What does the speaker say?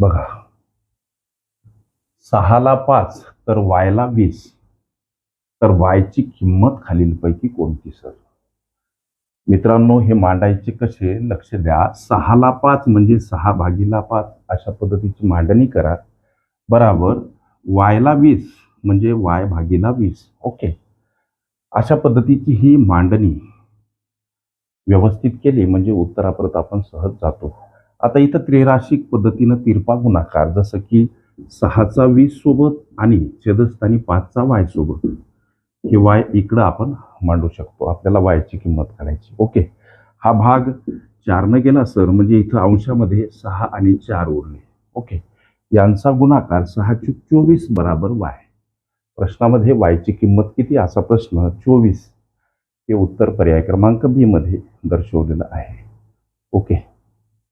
बघा. सहाला पाच तर वायला वीस. तर वायची किंमत खालीलपैकी कोणती सर? मित्रांनो हे मांडायचे कसे? लक्ष द्या. सहाला पाच म्हणजे सहा भागीला पाच. अशा पद्धतीची मांडणी करा. बराबर. वायला वीस म्हणजे वाय भागीला वीस. ओके. अशा पद्धतीची ही मांडणी व्यवस्थित केली म्हणजे उत्तरापर्यंत आपण सहज जातो. आता इथं त्रिराशिक पद्धतीनं तिरपा गुणाकार जसं की सहाचा वीस सोबत आणि छेदस्थानी पाचचा वाय सोबत. हे वाय इकडं आपण मांडू शकतो. आपल्याला वायची किंमत काढायची. ओके. हा भाग चारनं गेला सर. म्हणजे इथं अंशामध्ये सहा आणि चार उरले. ओके. यांचा गुणाकार सहा चूक चोवीस बराबर वाय. प्रश्नामध्ये वायची किंमत किती? असा प्रश्न चोवीस. हे उत्तर पर्याय क्रमांक बी मध्ये दर्शवलेलं आहे. ओके.